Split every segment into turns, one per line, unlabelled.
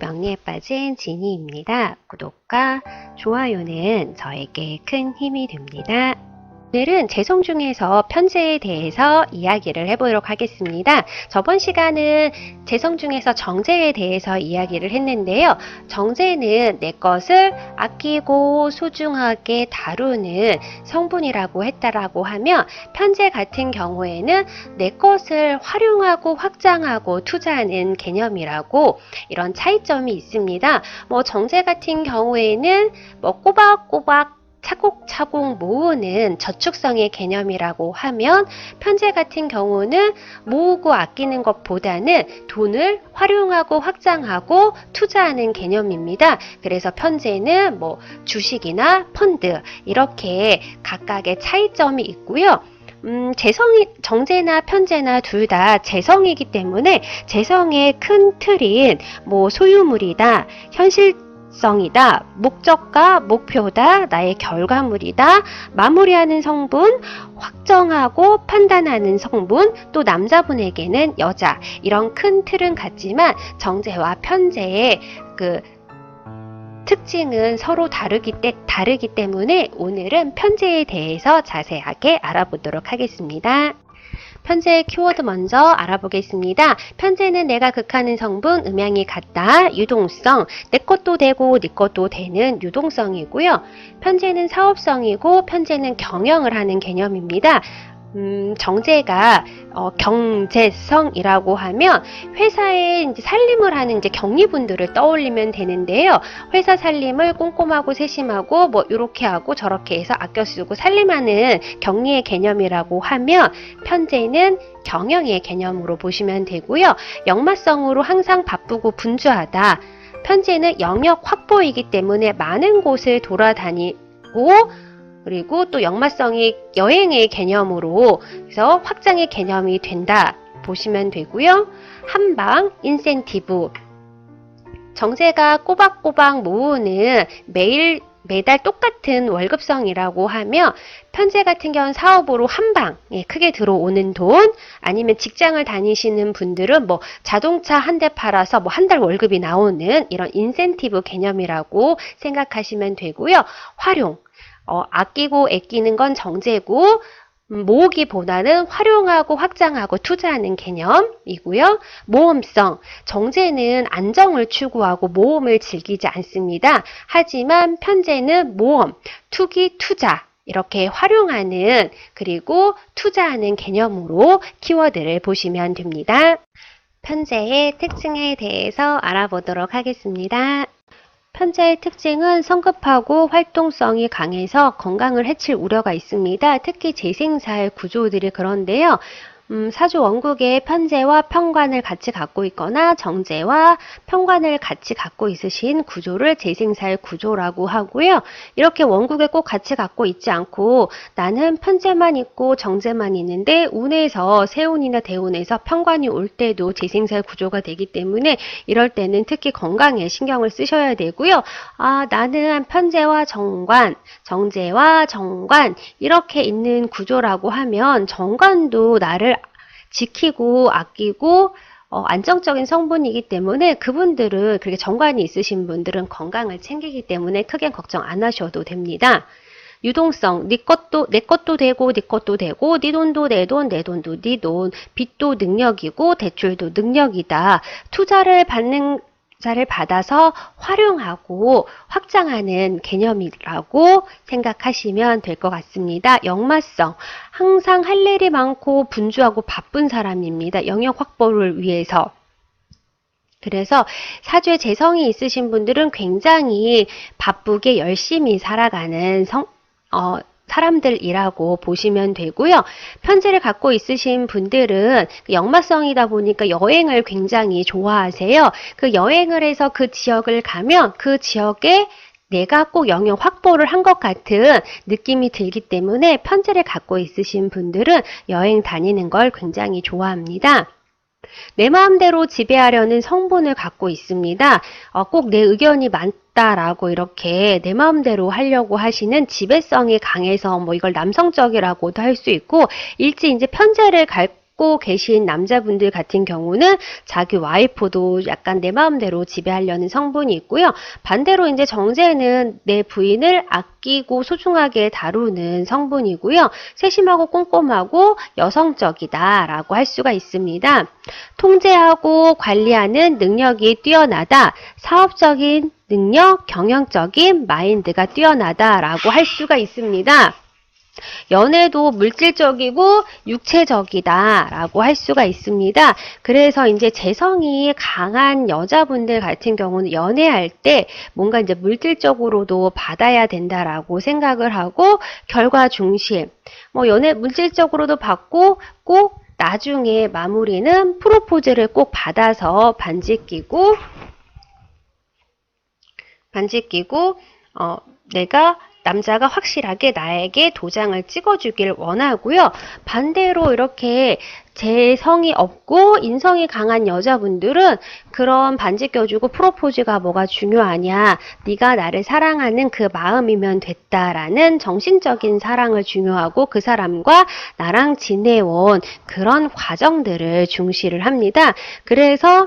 명리에 빠진 지니입니다. 구독과 좋아요는 저에게 큰 힘이 됩니다. 오늘은 재성 중에서 편제에 대해서 이야기를 해보도록 하겠습니다. 저번 시간은 재성 중에서 정제에 대해서 이야기를 했는데요. 정제는 내 것을 아끼고 소중하게 다루는 성분이라고 했다라고 하면 편제 같은 경우에는 내 것을 활용하고 확장하고 투자하는 개념이라고 이런 차이점이 있습니다. 뭐 정제 같은 경우에는 뭐 꼬박꼬박 차곡차곡 모으는 저축성의 개념이라고 하면 편제 같은 경우는 모으고 아끼는 것보다는 돈을 활용하고 확장하고 투자하는 개념입니다. 그래서 편제는 뭐 주식이나 펀드 이렇게 각각의 차이점이 있고요. 음, 재성이, 정제나 편제나 둘 다 재성이기 때문에 재성의 큰 틀인 뭐 소유물이다, 현실 성이다, 목적과 목표다, 나의 결과물이다, 마무리하는 성분, 확정하고 판단하는 성분, 또 남자분에게는 여자, 이런 큰 틀은 같지만 정제와 편제의 그 특징은 서로 다르기, 때, 다르기 때문에 오늘은 편제에 대해서 자세하게 알아보도록 하겠습니다. 편제의 키워드 먼저 알아보겠습니다. 편제는 내가 극하는 성분, 음양이 같다, 유동성, 내 것도 되고 네 것도 되는 유동성이고요. 편제는 사업성이고 편제는 경영을 하는 개념입니다. 음, 정제가 어, 경제성이라고 하면 회사에 이제 살림을 하는 이제 경리분들을 떠올리면 되는데요. 회사 살림을 꼼꼼하고 세심하고 뭐 이렇게 하고 저렇게 해서 아껴 쓰고 살림하는 경리의 개념이라고 하면 편제는 경영의 개념으로 보시면 되고요. 역마성으로 항상 바쁘고 분주하다. 편제는 영역 확보이기 때문에 많은 곳을 돌아다니고 그리고 또 역마성이 여행의 개념으로 그래서 확장의 개념이 된다 보시면 되고요. 한방 인센티브 정세가 꼬박꼬박 모으는 매일 매달 똑같은 월급성이라고 하며 편제 같은 경우는 사업으로 한 방에 크게 들어오는 돈 아니면 직장을 다니시는 분들은 뭐 자동차 한 대 팔아서 뭐 한 달 월급이 나오는 이런 인센티브 개념이라고 생각하시면 되고요. 활용 어, 아끼고 애끼는 건 정제고 음, 모으기보다는 활용하고 확장하고 투자하는 개념이고요. 모험성, 정제는 안정을 추구하고 모험을 즐기지 않습니다. 하지만 편제는 모험, 투기, 투자 이렇게 활용하는 그리고 투자하는 개념으로 키워드를 보시면 됩니다. 편제의 특징에 대해서 알아보도록 하겠습니다. 편제의 특징은 성급하고 활동성이 강해서 건강을 해칠 우려가 있습니다. 특히 재생살 구조들이 그런데요. 음, 사주 원국의 편제와 평관을 같이 갖고 있거나 정제와 평관을 같이 갖고 있으신 구조를 재생살 구조라고 하고요. 이렇게 원국에 꼭 같이 갖고 있지 않고 나는 편제만 있고 정제만 있는데 운에서 세운이나 대운에서 평관이 올 때도 재생살 구조가 되기 때문에 이럴 때는 특히 건강에 신경을 쓰셔야 되고요. 아, 나는 편제와 정관, 정제와 정관 이렇게 있는 구조라고 하면 정관도 나를 지키고 아끼고 어, 안정적인 성분이기 때문에 그분들은 그렇게 정관이 있으신 분들은 건강을 챙기기 때문에 크게 걱정 안 하셔도 됩니다. 유동성, 네 것도 내 것도 되고 네 것도 되고 네 돈도 내 돈, 내 돈도 네 돈, 빚도 능력이고 대출도 능력이다. 투자를 받는 자를 받아서 활용하고 확장하는 개념이라고 생각하시면 될 것 같습니다. 역마성. 항상 할 일이 많고 분주하고 바쁜 사람입니다. 영역 확보를 위해서. 그래서 사주에 재성이 있으신 분들은 굉장히 바쁘게 열심히 살아가는 성, 어, 사람들이라고 보시면 되고요. 편지를 갖고 있으신 분들은 역마성이다 보니까 여행을 굉장히 좋아하세요. 그 여행을 해서 그 지역을 가면 그 지역에 내가 꼭 영역 확보를 한 것 같은 느낌이 들기 때문에 편지를 갖고 있으신 분들은 여행 다니는 걸 굉장히 좋아합니다. 내 마음대로 지배하려는 성분을 갖고 있습니다. 어, 꼭 내 의견이 많 다라고 이렇게 내 마음대로 하려고 하시는 지배성이 강해서 뭐 이걸 남성적이라고도 할 수 있고 일지 이제 편제를 갈 찾고 계신 남자분들 같은 경우는 자기 와이프도 약간 내 마음대로 지배하려는 성분이 있고요. 반대로 이제 정제는 내 부인을 아끼고 소중하게 다루는 성분이고요. 세심하고 꼼꼼하고 여성적이다라고 할 수가 있습니다. 통제하고 관리하는 능력이 뛰어나다. 사업적인 능력, 경영적인 마인드가 뛰어나다라고 할 수가 있습니다. 연애도 물질적이고 육체적이다라고 할 수가 있습니다. 그래서 이제 재성이 강한 여자분들 같은 경우는 연애할 때 뭔가 이제 물질적으로도 받아야 된다라고 생각을 하고 결과 중심, 뭐 연애 물질적으로도 받고 꼭 나중에 마무리는 프로포즈를 꼭 받아서 반지 끼고 반지 끼고 어, 내가 남자가 확실하게 나에게 도장을 찍어주길 원하고요. 반대로 이렇게 재성이 없고 인성이 강한 여자분들은 그런 반지 껴주고 프로포즈가 뭐가 중요하냐 네가 나를 사랑하는 그 마음이면 됐다라는 정신적인 사랑을 중요하고 그 사람과 나랑 지내온 그런 과정들을 중시를 합니다. 그래서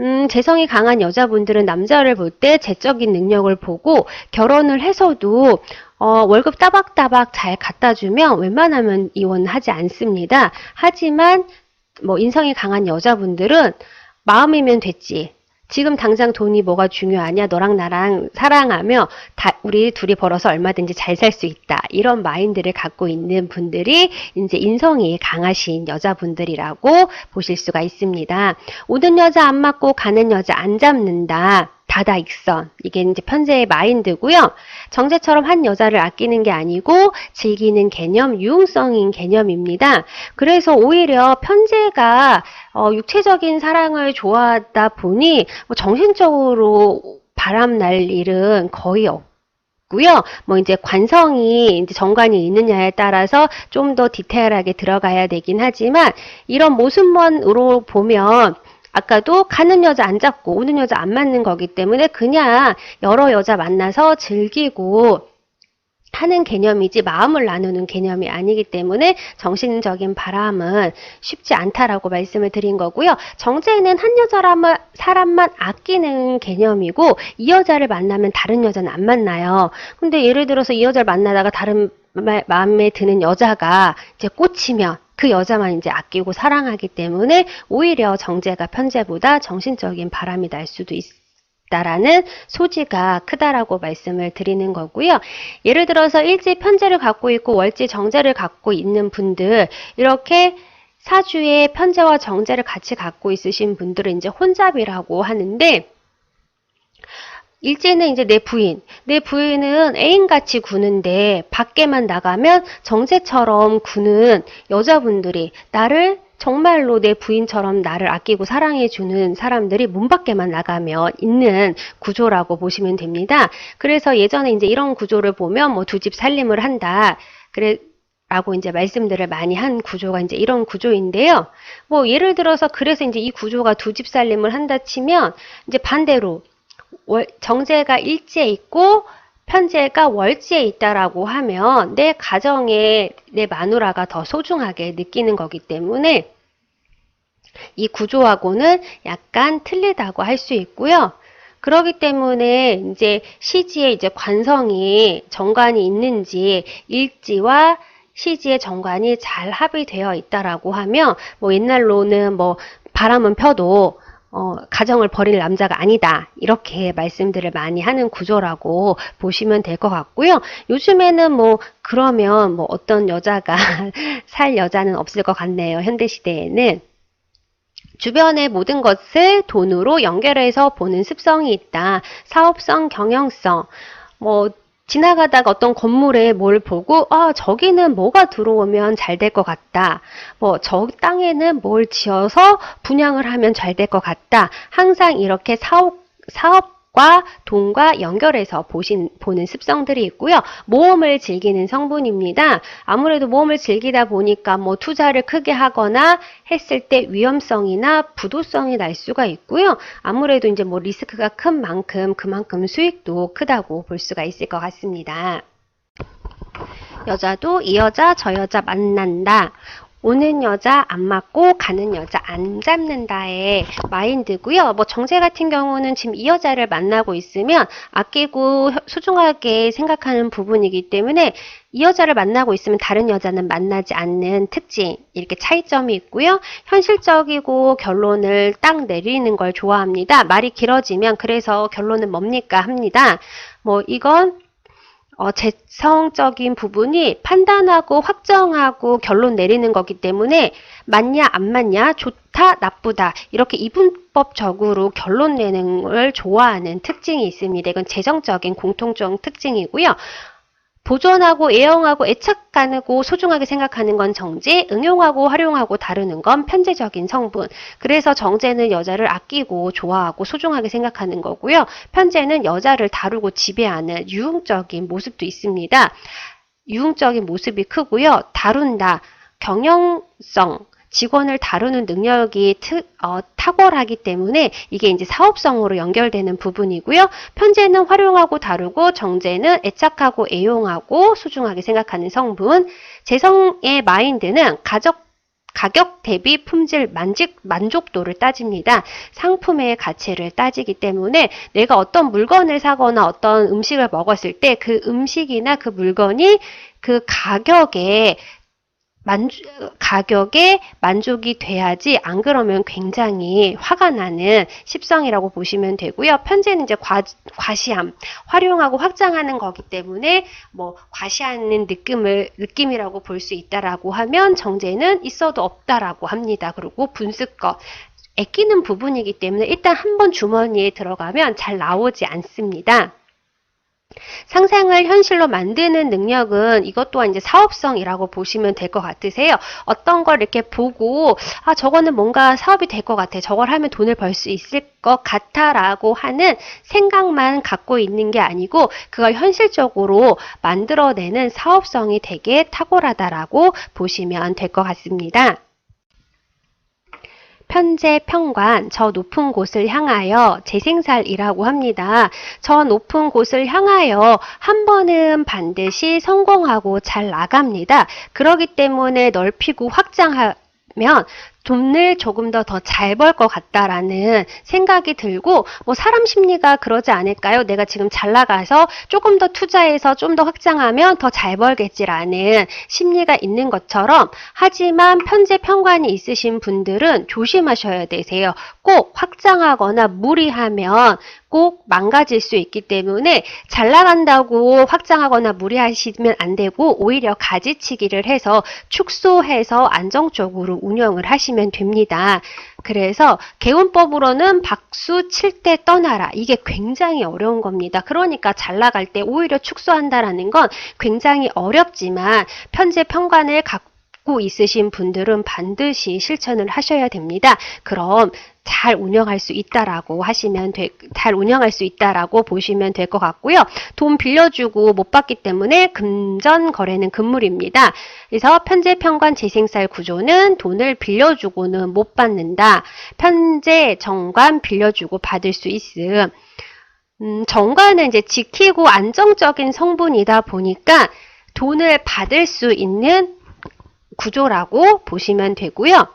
음, 재성이 강한 여자분들은 남자를 볼 때 재적인 능력을 보고 결혼을 해서도 어, 월급 따박따박 잘 갖다 주면 웬만하면 이혼하지 않습니다. 하지만 뭐 인성이 강한 여자분들은 마음이면 됐지. 지금 당장 돈이 뭐가 중요하냐? 너랑 나랑 사랑하며 다 우리 둘이 벌어서 얼마든지 잘 살 수 있다. 이런 마인드를 갖고 있는 분들이 이제 인성이 강하신 여자분들이라고 보실 수가 있습니다. 오는 여자 안 맞고 가는 여자 안 잡는다. 다다익선. 이게 이제 편제의 마인드고요. 정제처럼 한 여자를 아끼는 게 아니고 즐기는 개념, 유흥성인 개념입니다. 그래서 오히려 편제가 어, 육체적인 사랑을 좋아하다 보니 뭐 정신적으로 바람날 일은 거의 없. 고요. 뭐 이제 관성이 이제 정관이 있느냐에 따라서 좀 더 디테일하게 들어가야 되긴 하지만 이런 모습만으로 보면 아까도 가는 여자 안 잡고 오는 여자 안 맞는 거기 때문에 그냥 여러 여자 만나서 즐기고 하는 개념이지 마음을 나누는 개념이 아니기 때문에 정신적인 바람은 쉽지 않다라고 말씀을 드린 거고요. 정제는 한 여자라면 사람만 아끼는 개념이고 이 여자를 만나면 다른 여자는 안 만나요. 근데 예를 들어서 이 여자를 만나다가 다른 마음에 드는 여자가 이제 꽂히면 그 여자만 이제 아끼고 사랑하기 때문에 오히려 정제가 편제보다 정신적인 바람이 날 수도 있 다라는 소지가 크다라고 말씀을 드리는 거고요. 예를 들어서 일지 편제를 갖고 있고 월지 정제를 갖고 있는 분들 이렇게 사주에 편제와 정제를 같이 갖고 있으신 분들은 이제 혼잡이라고 하는데 일제는 이제 내 부인, 내 부인은 애인같이 구는데 밖에만 나가면 정제처럼 구는 여자분들이 나를 정말로 내 부인처럼 나를 아끼고 사랑해주는 사람들이 문 밖에만 나가면 있는 구조라고 보시면 됩니다. 그래서 예전에 이제 이런 구조를 보면 뭐 두 집 살림을 한다. 그래, 라고 이제 말씀들을 많이 한 구조가 이제 이런 구조인데요. 뭐 예를 들어서 그래서 이제 이 구조가 두 집 살림을 한다 치면 이제 반대로 월, 정제가 일지에 있고 편제가 월지에 있다라고 하면 내 가정에 내 마누라가 더 소중하게 느끼는 거기 때문에 이 구조하고는 약간 틀리다고 할 수 있고요. 그러기 때문에 이제 시지에 이제 관성이 정관이 있는지 일지와 시지의 정관이 잘 합의되어 있다라고 하면 뭐 옛날로는 뭐 바람은 펴도 어, 가정을 버릴 남자가 아니다. 이렇게 말씀들을 많이 하는 구조라고 보시면 될 것 같고요. 요즘에는 뭐, 그러면 뭐 어떤 여자가 살 여자는 없을 것 같네요. 현대시대에는. 주변의 모든 것을 돈으로 연결해서 보는 습성이 있다. 사업성, 경영성, 뭐, 지나가다가 어떤 건물에 뭘 보고 아 저기는 뭐가 들어오면 잘 될 것 같다. 뭐 저 땅에는 뭘 지어서 분양을 하면 잘 될 것 같다. 항상 이렇게 사업 사업 과 돈과 연결해서 보신, 보는 습성들이 있고요. 모험을 즐기는 성분입니다. 아무래도 모험을 즐기다 보니까 뭐 투자를 크게 하거나 했을 때 위험성이나 부도성이 날 수가 있고요. 아무래도 이제 뭐 리스크가 큰 만큼 그만큼 수익도 크다고 볼 수가 있을 것 같습니다. 여자도 이 여자 저 여자 만난다. 오는 여자 안 맞고 가는 여자 안 잡는다의 마인드고요. 뭐 정재 같은 경우는 지금 이 여자를 만나고 있으면 아끼고 소중하게 생각하는 부분이기 때문에 이 여자를 만나고 있으면 다른 여자는 만나지 않는 특징 이렇게 차이점이 있고요. 현실적이고 결론을 딱 내리는 걸 좋아합니다. 말이 길어지면 그래서 결론은 뭡니까 합니다. 뭐 이건 어, 재성적인 부분이 판단하고 확정하고 결론 내리는 거기 때문에 맞냐 안 맞냐 좋다 나쁘다 이렇게 이분법적으로 결론 내는 걸 좋아하는 특징이 있습니다. 이건 재성적인 공통적 특징이고요. 보존하고 애용하고 애착하고 소중하게 생각하는 건 정제, 응용하고 활용하고 다루는 건 편제적인 성분. 그래서 정제는 여자를 아끼고 좋아하고 소중하게 생각하는 거고요. 편제는 여자를 다루고 지배하는 유흥적인 모습도 있습니다. 유흥적인 모습이 크고요. 다룬다, 경영성, 직원을 다루는 능력이 트, 어, 탁월하기 때문에 이게 이제 사업성으로 연결되는 부분이고요. 편제는 활용하고 다루고 정제는 애착하고 애용하고 소중하게 생각하는 성분. 재성의 마인드는 가적 가격 대비 품질 만족, 만족도를 따집니다. 상품의 가치를 따지기 때문에 내가 어떤 물건을 사거나 어떤 음식을 먹었을 때 그 음식이나 그 물건이 그 가격에 만주, 가격에 만족이 돼야지 안 그러면 굉장히 화가 나는 십성이라고 보시면 되고요. 편제는 이제 과, 과시함, 활용하고 확장하는 거기 때문에 뭐 과시하는 느낌을 느낌이라고 볼 수 있다라고 하면 정제는 있어도 없다라고 합니다. 그리고 분습거 애끼는 부분이기 때문에 일단 한번 주머니에 들어가면 잘 나오지 않습니다. 상상을 현실로 만드는 능력은 이것 또한 이제 사업성이라고 보시면 될 것 같으세요. 어떤 걸 이렇게 보고 아 저거는 뭔가 사업이 될 것 같아. 저걸 하면 돈을 벌 수 있을 것 같아라고 하는 생각만 갖고 있는 게 아니고 그걸 현실적으로 만들어내는 사업성이 되게 탁월하다라고 보시면 될 것 같습니다. 편제 평관 저 높은 곳을 향하여 재생살이라고 합니다. 저 높은 곳을 향하여 한 번은 반드시 성공하고 잘 나갑니다. 그러기 때문에 넓히고 확장하면 돈을 조금 더 더 잘 벌 것 같다라는 생각이 들고 뭐 사람 심리가 그러지 않을까요? 내가 지금 잘 나가서 조금 더 투자해서 좀 더 확장하면 더 잘 벌겠지라는 심리가 있는 것처럼 하지만 편제 평관이 있으신 분들은 조심하셔야 되세요. 꼭 확장하거나 무리하면 꼭 망가질 수 있기 때문에 잘 나간다고 확장하거나 무리하시면 안 되고 오히려 가지치기를 해서 축소해서 안정적으로 운영을 하시면 됩니다. 그래서 개운법으로는 박수 칠 때 떠나라. 이게 굉장히 어려운 겁니다. 그러니까 잘 나갈 때 오히려 축소한다라는 건 굉장히 어렵지만 편제 평관을 갖고 있으신 분들은 반드시 실천을 하셔야 됩니다. 그럼 잘 운영할 수 있다라고 하시면 돼, 잘 운영할 수 있다라고 보시면 될 것 같고요. 돈 빌려주고 못 받기 때문에 금전 거래는 금물입니다. 그래서 편제 평관 재생살 구조는 돈을 빌려주고는 못 받는다. 편제 정관 빌려주고 받을 수 있음. 음, 정관은 이제 지키고 안정적인 성분이다 보니까 돈을 받을 수 있는 구조라고 보시면 되고요.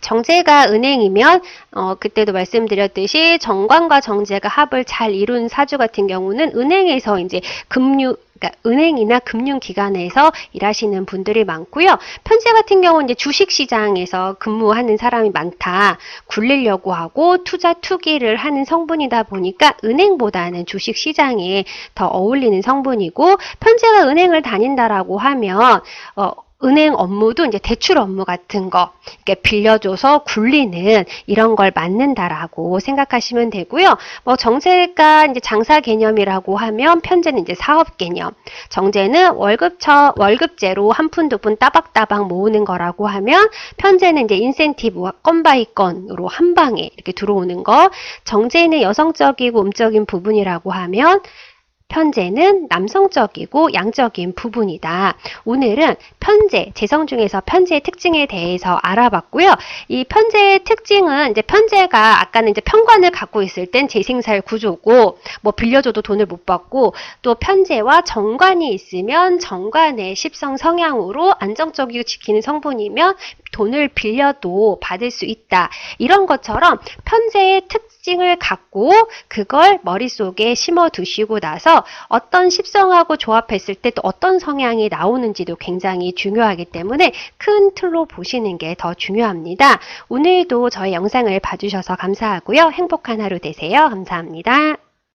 정제가 은행이면 어, 그때도 말씀드렸듯이 정관과 정제가 합을 잘 이룬 사주 같은 경우는 은행에서 이제 금융 그러니까 은행이나 금융기관에서 일하시는 분들이 많고요. 편제 같은 경우는 이제 주식시장에서 근무하는 사람이 많다. 굴리려고 하고 투자 투기를 하는 성분이다 보니까 은행보다는 주식시장에 더 어울리는 성분이고 편제가 은행을 다닌다라고 하면 어, 은행 업무도 이제 대출 업무 같은 거 이렇게 빌려줘서 굴리는 이런 걸 맡는다라고 생각하시면 되고요. 뭐 정제가 이제 장사 개념이라고 하면 편제는 이제 사업 개념, 정제는 월급처 월급제로 한 푼 두 푼 따박따박 모으는 거라고 하면 편제는 이제 인센티브 건 바이 건으로 한 방에 이렇게 들어오는 거, 정제는 여성적이고 음적인 부분이라고 하면 편재는 남성적이고 양적인 부분이다. 오늘은 편재, 재성 중에서 편재의 특징에 대해서 알아봤고요. 이 편재의 특징은 이제 편재가 아까는 이제 편관을 갖고 있을 땐 재생살 구조고 뭐 빌려줘도 돈을 못 받고 또 편재와 정관이 있으면 정관의 십성 성향으로 안정적이고 지키는 성분이면 돈을 빌려도 받을 수 있다. 이런 것처럼 편재의 특징을 갖고 그걸 머릿속에 심어 두시고 나서 어떤 십성하고 조합했을 때 또 어떤 성향이 나오는지도 굉장히 중요하기 때문에 큰 틀로 보시는 게 더 중요합니다. 오늘도 저희 영상을 봐주셔서 감사하고요. 행복한 하루 되세요. 감사합니다.